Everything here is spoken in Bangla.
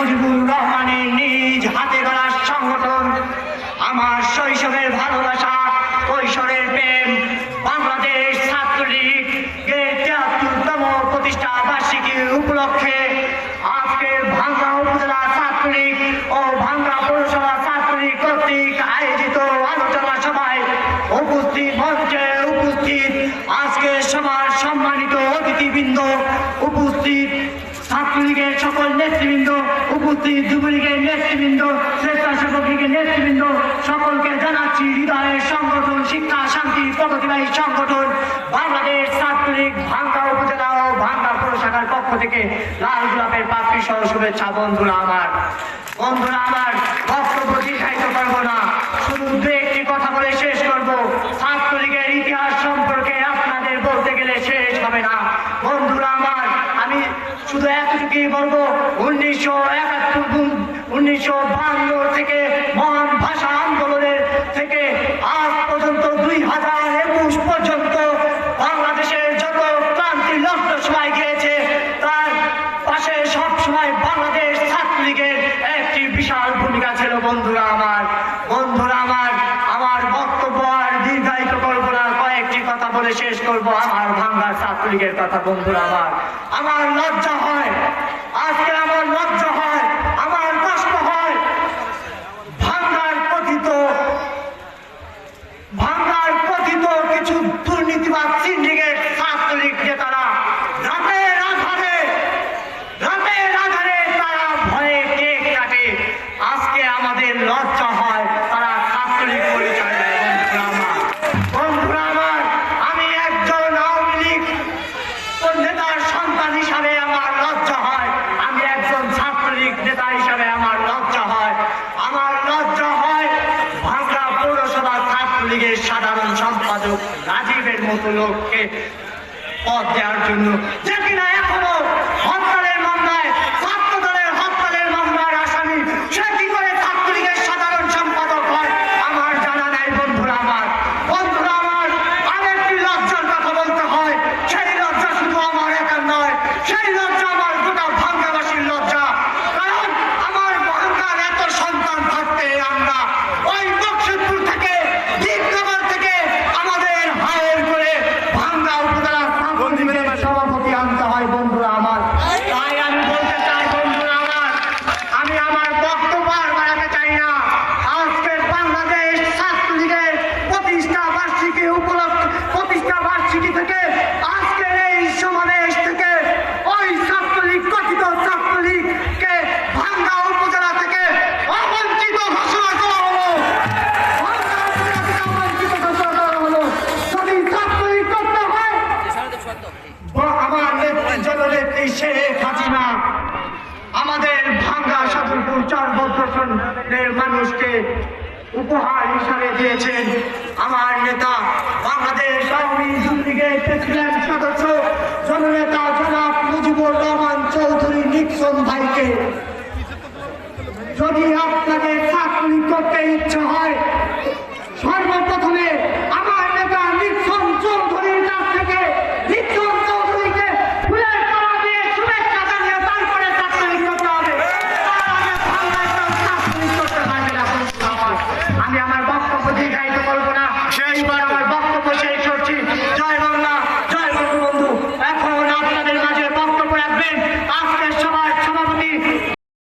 মুজিবুর রহমানের নিজ হাতে গড়া সংগঠন, আমার শৈশবের ভালোবাসা, কৈশোরের প্রেম, বাংলাদেশ ছাত্রলীগ এর তিয়াত্তরতম প্রতিষ্ঠা বার্ষিকী উপলক্ষে আজকে ভাঙ্গা উপজেলা ছাত্রলীগ ও ভাঙ্গা পৌরসভা ছাত্রলীগ কর্তৃক আয়োজিত আলোচনা সভায় উপস্থিত মঞ্চে উপস্থিত আজকে সবার সম্মানিত অতিথিবৃন্দ, উপস্থিত ছাত্রলীগের সকল নেতৃবৃন্দ উপস্থিত যুবলীগের নেতৃবৃন্দ স্বেচ্ছাসেবক লীগের নেতৃবৃন্দ, সকলকে জানাচ্ছি হৃদয়ের সংগঠন, শিক্ষা, শান্তি, প্রগতিবাহী সংগঠন। বাংলাদেশ ছাত্রলীগ ভাঙ্গা উপজেলা ও ভাঙ্গা পৌরশাখার পক্ষ থেকে লাল গোলাপের পাত্রী সহ শুভেচ্ছা। বন্ধুরা আমার বন্ধুরা আমার, বক্তব্য দীর্ঘায়িত করব না। শুধু দু একটি কথা বলে শেষ করব ছাত্রলীগের ইতিহাস সম্পর্কে আপনাদের বলতে গেলে শেষ হবে না বন্ধুরা আমার আমি শুধু এতটুকুই বলব, উনিশশো একাত্তর উনিশশো বাহান্ন থেকে মহান ভাষা আন্দোলনের থেকে আজ পর্যন্ত দুই হাজার একুশ পর্যন্ত বাংলাদেশের যত ক্রান্তি লগ্ন সময় গিয়েছে, তার পাশে সবসময় বাংলাদেশ ছাত্রলীগের একটি বিশাল ভূমিকা ছিল বন্ধুরা আমার বন্ধুরা আমার আমার বক্তব্য আর দীর্ঘায়িত করব না কয়েকটি কথা বলে শেষ করব আমার ভাঙ্গার ছাত্রলীগের কথা বন্ধুরা আমার। আমার লজ্জা হয় আজকে আমার লজ্জা হয় আমার কষ্ট হয় ভাঙ্গার কথিত ভাঙ্গার কথিত কিছু দুর্নীতিবাদ সিন্ডিকেট ছাত্রলীগ নেতারা রাতের আধারে রাতের আধারে তারা ভয়ে কেক কাটে আজকে আমাদের লজ্জা হয় তারা ছাত্রলীগ পরিচয় দেয় বন্ধুরা আমার বন্ধুরা আমার আমি একজন আওয়ামী লীগ নেতার সন্তান হিসাবে আমার লজ্জা হয় আমি একজন ছাত্রলীগ নেতা হিসাবে আমার লজ্জা হয় আমার লজ্জা হয় ভাঙ্গা পৌরসভা ছাত্রলীগের সাধারণ রাজীবের মতো লোককে পথ দেওয়ার জন্য। যে কিনা এখনও হরতালের মামলায় ছাত্র দলের হরতালের মামলার আসামি সে কি করে ছাত্রলীগের সাধারণ সম্পাদক হয় আমার জানা নাই বন্ধুরা আমার বন্ধুরা আমার আরেকটি লজ্জার কথা বলতে হয় সেই লজ্জা শুধু আমার একার নয় সেই লজ্জা আমার গোটা ভাঙ্গাবাসীর লজ্জা কারণ আমার ভাঙ্গার এত সন্তান থাকতে আমরা ওই বক্সিপুর থেকে দীপনগর থেকে আমাদের হায়ের করে ভাঙ্গা উপজেলা ছাত্রলীগের সভাপতি আনতে হয় বন্ধুরা আমার তাই আমি বলতে চাই বন্ধুরা আমার আমি আমার বক্তব্য আর বাড়াতে চাই না আজকে বাংলাদেশ ছাত্রলীগের প্রতিষ্ঠা বার্ষিকী উপলক্ষে প্রতিষ্ঠা বার্ষিকী থেকে আজকের এই সমাবেশ থেকে ওই ছাত্রলীগ কথিত ছাত্রলীগকে ভাঙ্গা উপজেলা থেকে অবঞ্চিত ঘোষণা করা হলো ভাঙ্গা উপজেলা থেকে অবঞ্চিত ঘোষণা করা হলো যদি ছাত্রলীগ করতে হয় ব- আমার নেত্রী জননেত্রী শেখ হাসিনা আমাদের ভাঙ্গা বদ্রসনের মানুষকে উপহার হিসাবে দিয়েছেন আমার নেতা বাংলাদেশ আওয়ামী লীগের প্রেসিডেন্ট সদস্য জননেতা জনাব মুজিবুর রহমান চৌধুরী নিক্সন ভাইকে যদি আপনাদের চাকরি করতে